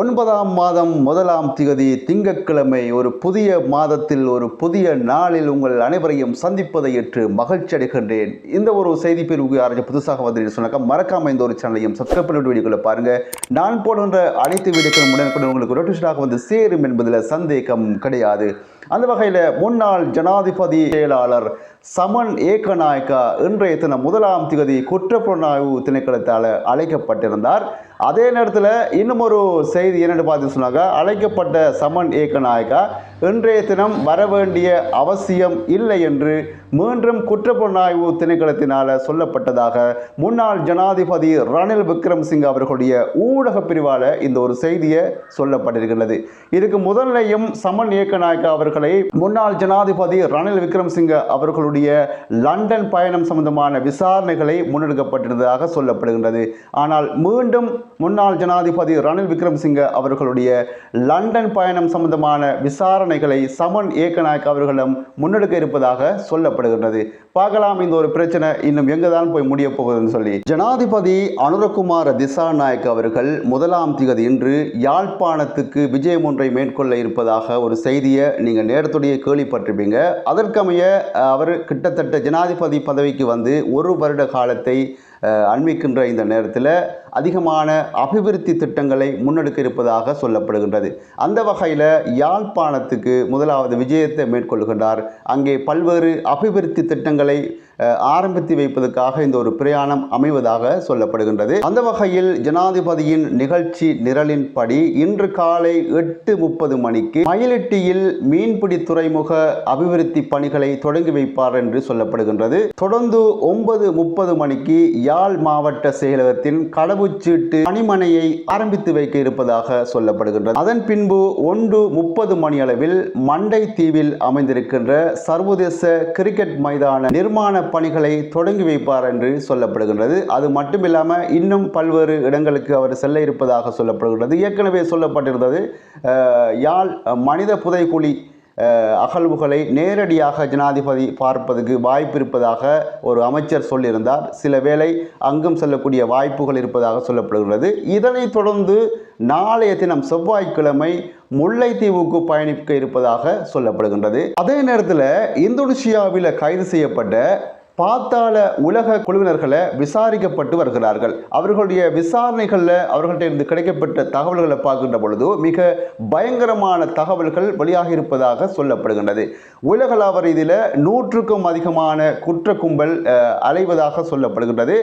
ஒன்பதாம் மாதம் முதலாம் திகதி திங்கட்கிழமை ஒரு புதிய மாதத்தில் ஒரு புதிய நாளில் உங்கள் அனைவரையும் சந்திப்பதை ஏற்று மகிழ்ச்சி அடைகின்றேன். இந்த ஒரு செய்தி பிரிவுக்கு யாராச்சும் புதுசாக வந்து சொன்னாக்கா மறக்காம இந்த ஒரு சேனலையும் சப்ஸ்கிரைப் பண்ணிட்டு வீடியோக்களை பாருங்க. நான் போடுகின்ற அனைத்து வீடியோக்களும் உடனுக்குடன் உங்களுக்கு நோட்டிஃபிகேஷனாக வந்து சேரும் என்பதில் சந்தேகம் கிடையாது. அந்த வகையில் முன்னாள் ஜனாதிபதி செயலாளர் சமன் ஏகநாயக்கா இன்றைய தினம் முதலாம் திகதி குற்றப்புலனாய்வு திணைக்களத்தால் அழைக்கப்பட்டிருந்தார். அதே நேரத்தில் இன்னும் ஒரு செய்தி என்னென்னு பார்த்து சொன்னாக்கா அழைக்கப்பட்ட சமன் ஏகநாயக்கா இன்றைய தினம் வர வேண்டிய அவசியம் இல்லை என்று மீண்டும் குற்றப்புலனாய்வு திணைக்களத்தினால் சொல்லப்பட்டதாக முன்னாள் ஜனாதிபதி ரணில் விக்ரம்சிங் அவர்களுடைய ஊடக பிரிவால் இந்த ஒரு செய்தியை சொல்லப்பட்டிருக்கிறது. இதுக்கு முதல்லையும் சமன் ஏகநாயக்கா அவர்களை முன்னாள் ஜனாதிபதி ரணில் விக்ரம்சிங்க அவர்களுடைய லண்டன் பயணம் சம்பந்தமான விசாரணைகளை முன்னெடுக்கப்பட்டிருந்ததாக சொல்லப்படுகின்றது. ஆனால் மீண்டும் முன்னாள் ஜனாதிபதி ரணில் விக்ரம்சிங்க அவர்களுடைய லண்டன் பயணம் சம்பந்தமான விசாரணைகளை சமன் ஏகநாயக் அவர்களிடம் முன்னெடுக்க இருப்பதாக சொல்லப்படுகின்றது. பார்க்கலாம் இந்த ஒரு பிரச்சனை இன்னும் எங்கே தான் போய் முடிய போகுதுன்னு சொல்லி. ஜனாதிபதி அனுரகுமார திசாநாயக் அவர்கள் முதலாம் திகதி இன்று யாழ்ப்பாணத்துக்கு விஜயம் ஒன்றை மேற்கொள்ள இருப்பதாக ஒரு செய்தியை நீங்கள் நேரத்துடைய கேள்விப்பட்டிருப்பீங்க. அதற்கமைய அவர் கிட்டத்தட்ட ஜனாதிபதி பதவிக்கு வந்து ஒரு வருட காலத்தை அண்மிக்கின்ற இந்த நேரத்தில் அதிகமான அபிவிருத்தி திட்டங்களை முன்னெடுக்க இருப்பதாக சொல்லப்படுகின்றது. அந்த வகையில் யாழ்ப்பாணத்துக்கு முதலாவது விஜயத்தை மேற்கொள்கின்றார். அங்கே பல்வேறு அபிவிருத்தி திட்டங்களை ஆரம்பித்து வைப்பதற்காக இந்த ஒரு பிரயாணம் அமைவதாக சொல்லப்படுகின்றது. அந்த வகையில் ஜனாதிபதியின் நிகழ்ச்சி நிரலின்படி இன்று காலை எட்டு முப்பது மணிக்கு மயிலட்டியில் மீன்பிடி துறைமுக அபிவிருத்தி பணிகளை தொடங்கி வைப்பார் என்று சொல்லப்படுகின்றது. தொடர்ந்து ஒன்பது முப்பது மணிக்கு யாழ் மாவட்ட செயலகத்தின் கடவுச்சீட்டு பணிமனையை ஆரம்பித்து வைக்க இருப்பதாக சொல்லப்படுகின்றது. அதன் பின்பு ஒன்று முப்பது மணி அளவில் மண்டை தீவில் அமைந்திருக்கின்ற சர்வதேச கிரிக்கெட் மைதான நிர்மாண பணிகளை தொடங்கி வைப்பார் என்று சொல்லப்படுகின்றது. அது மட்டுமில்லாமல் இன்னும் பல்வேறு இடங்களுக்கு அவர் செல்ல இருப்பதாக சொல்லப்படுகின்றது. ஏற்கனவே சொல்லப்பட்டிருந்தது யாழ் மனித புதைக்குழி அகழ்வுகளை நேரடியாக ஜனாதிபதி பார்ப்பதற்கு வாய்ப்பு இருப்பதாக ஒரு அமைச்சர் சொல்லியிருந்தார். சில வேளை அங்கும் செல்லக்கூடிய வாய்ப்புகள் இருப்பதாக சொல்லப்படுகிறது இதனைத் தொடர்ந்து நாளைய தினம் செவ்வாய்க்கிழமை முல்லைத்தீவுக்கு பயணிக்க இருப்பதாக சொல்லப்படுகின்றது. அதே நேரத்தில் இந்தோனேஷியாவில் கைது செய்யப்பட்ட பாத்தாள உலக குழுவினர்களை விசாரிக்கப்பட்டு வருகிறார்கள். அவர்களுடைய விசாரணைகளில் அவர்கள்ட்ட இருந்து கிடைக்கப்பட்ட தகவல்களை பார்க்கின்ற பொழுது மிக பயங்கரமான தகவல்கள் வெளியாகி இருப்பதாக சொல்லப்படுகின்றது. உலகளாவ ரீதியில் நூற்றுக்கும் அதிகமான குற்ற கும்பல் அலைவதாக சொல்லப்படுகின்றது.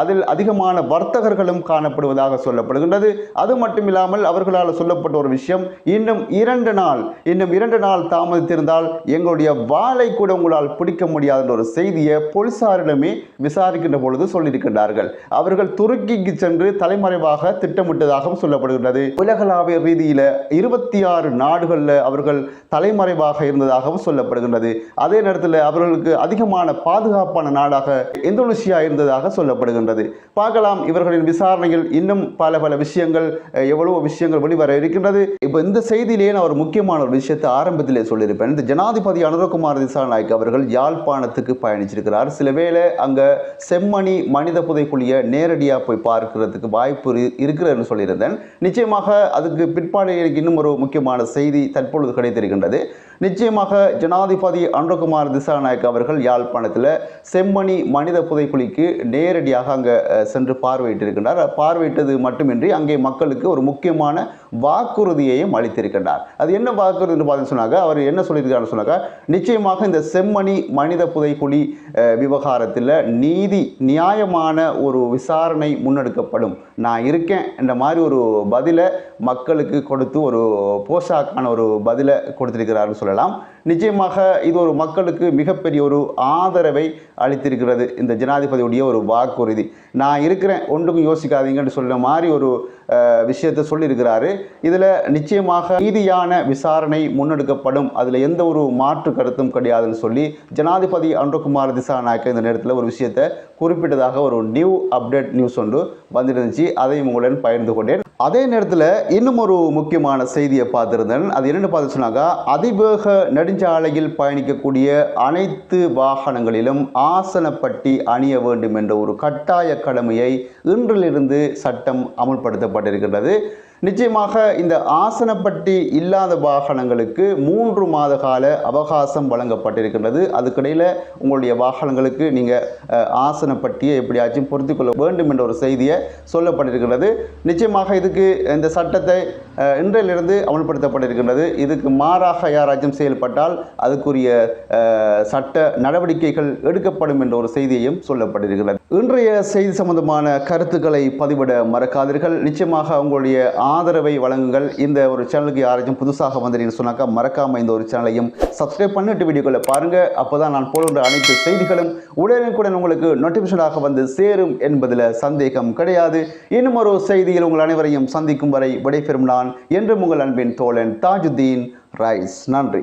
அதில் அதிகமான வர்த்தகர்களும் காணப்படுவதாக சொல்லப்படுகின்றது. அது மட்டும் இல்லாமல் அவர்களால் சொல்லப்பட்ட ஒரு விஷயம் இன்னும் இரண்டு நாள் இன்னும் இரண்டு நாள் தாமதித்திருந்தால் எங்களுடைய வாளை கூட உங்களால் பிடிக்க முடியாத ஒரு செய்தியை போலீசாரிடமே விசாரிக்கின்ற பொழுது சொல்லியிருக்கின்றார்கள். அவர்கள் துருக்கிக்கு சென்று தலைமறைவாக திட்டமிட்டதாகவும் சொல்லப்படுகின்றது. உலகளாவிய ரீதியில் இருபத்தி ஆறு நாடுகளில் அவர்கள் தலைமறைவாக இருந்ததாகவும் சொல்லப்படுகின்றது. அதே நேரத்தில் அவர்களுக்கு அதிகமான பாதுகாப்பான நாடாக இந்தோனேஷியா இருந்ததாக சொல்லப்படுகின்றது. பார்க்கலாம் இவர்களின் விசாரணையில் இன்னும் பல பல விஷயங்கள் எவ்வளவோ விஷயங்கள் வெளிவர இருக்கின்றது. இப்போ இந்த செய்தியிலேயே நான் ஒரு முக்கியமான ஒரு விஷயத்தை ஆரம்பத்திலே சொல்லியிருப்பேன். இந்த ஜனாதிபதி அனுரகுமார் திசாநாயக் அவர்கள் யாழ்ப்பாணத்துக்கு பயணிச்சிருக்கிறார். சில வேளை அங்கே செம்மணி மனித புதைக்குழியை நேரடியாக போய் பார்க்கிறதுக்கு வாய்ப்பு இரு- இருக்கிறதுன்னு சொல்லியிருந்தேன். நிச்சயமாக அதுக்கு பிற்பாடு எனக்கு இன்னும் ஒரு முக்கியமான செய்தி தற்பொழுது கிடைத்திருக்கின்றது. நிச்சயமாக ஜனாதிபதி அனுரகுமார் திசாநாயக் அவர்கள் யாழ்ப்பாணத்தில் செம்மணி மனித புதைக்குழிக்கு நேரடியாக அங்கே சென்று பார்வையிட்டிருக்கின்றார். பார்வையிட்டது மட்டுமின்றி அங்கே மக்களுக்கு ஒரு முக்கியமான வாக்குறுதியையும் அளித்திருக்கின்றார். அது என்ன வாக்குறுதின்னு பார்த்தீங்கன்னு சொன்னாக்க அவர் என்ன சொல்லியிருக்காருன்னு சொன்னாக்க நிச்சயமாக இந்த செம்மணி மனித புதைக்குழி விவகாரத்தில் நீதி நியாயமான ஒரு விசாரணை முன்னெடுக்கப்படும். நான் இருக்கேன் என்ற மாதிரி ஒரு பதிலை மக்களுக்கு கொடுத்து ஒரு போஷாக்கான ஒரு பதிலை கொடுத்திருக்கிறார்னு சொல்லலாம். நிச்சயமாக இது ஒரு மக்களுக்கு மிகப்பெரிய ஒரு ஆதரவை அளித்திருக்கிறது. இந்த ஜனாதிபதியுடைய ஒரு வாக்குறுதி. நான் இருக்கிறேன் ஒன்றுக்கும் யோசிக்காதீங்கன்னு சொல்ல மாதிரி ஒரு விஷயத்தை சொல்லியிருக்கிறாரு. இதில் நிச்சயமாக நீதியான விசாரணை முன்னெடுக்கப்படும். அதில் எந்த ஒரு மாற்று கருத்தும் கிடையாதுன்னு சொல்லி ஜனாதிபதி அன்றகுமார் திசாநாயக்க இந்த நேரத்தில் ஒரு விஷயத்தை குறிப்பிட்டதாக ஒரு நியூ அப்டேட் நியூஸ் ஒன்று வந்துருந்துச்சு அதையும் உங்களுடன் பகிர்ந்து கொண்டேன். அதே நேரத்தில் இன்னும் ஒரு முக்கியமான செய்தியை பார்த்துருந்தேன். அது என்னென்னு பார்த்து சொன்னாக்கா அதிவேக நெடுஞ்சாலையில் பயணிக்கக்கூடிய அனைத்து வாகனங்களிலும் ஆசனப்பட்டி அணிய வேண்டும் என்ற ஒரு கட்டாய கடமையை இன்றிலிருந்து சட்டம் அமுல்படுத்தப்பட்டிருக்கின்றது. நிச்சயமாக இந்த ஆசனப்பட்டி இல்லாத வாகனங்களுக்கு மூன்று மாத கால அவகாசம் வழங்கப்பட்டிருக்கின்றது. அதுக்கிடையில் உங்களுடைய வாகனங்களுக்கு நீங்கள் ஆசனப்பட்டியை எப்படியாச்சும் பொருத்தி கொள்ள வேண்டும் என்ற ஒரு செய்தியை சொல்லப்பட்டிருக்கிறது நிச்சயமாக இதுக்கு இந்த சட்டத்தை இன்றையிலிருந்து அமல்படுத்தப்பட்டிருக்கின்றது. இதுக்கு மாறாக யாராச்சும் செயல்பட்டால் அதுக்குரிய சட்ட நடவடிக்கைகள் எடுக்கப்படும் என்ற ஒரு செய்தியையும் சொல்லப்பட்டிருக்கிறது இன்றைய செய்தி சம்பந்தமான கருத்துக்களை பதிவிட மறக்காதீர்கள். நிச்சயமாக உங்களுடைய ஆதரவை வழங்குங்கள். இந்த ஒரு சேனலுக்கு யாராச்சும் புதுசாக வந்தீங்கன்னு சொன்னாக்கா மறக்காம இந்த ஒரு சேனலையும் சப்ஸ்கிரைப் பண்ணிட்டு வீடியோக்களை பாருங்க. அப்போதான் நான் போடுகிற அனைத்து செய்திகளும் உடனுக்குடன் உங்களுக்கு நோட்டிபிகேஷனாக வந்து சேரும் என்பதில் சந்தேகம் கிடையாது. இன்னும் ஒரு செய்தியில் உங்கள் அனைவரையும் சந்திக்கும் வரை விடைபெறும் நான் என்றும் உங்கள் அன்பின் தோழன் தாஜுதீன் ரைஸ். நன்றி.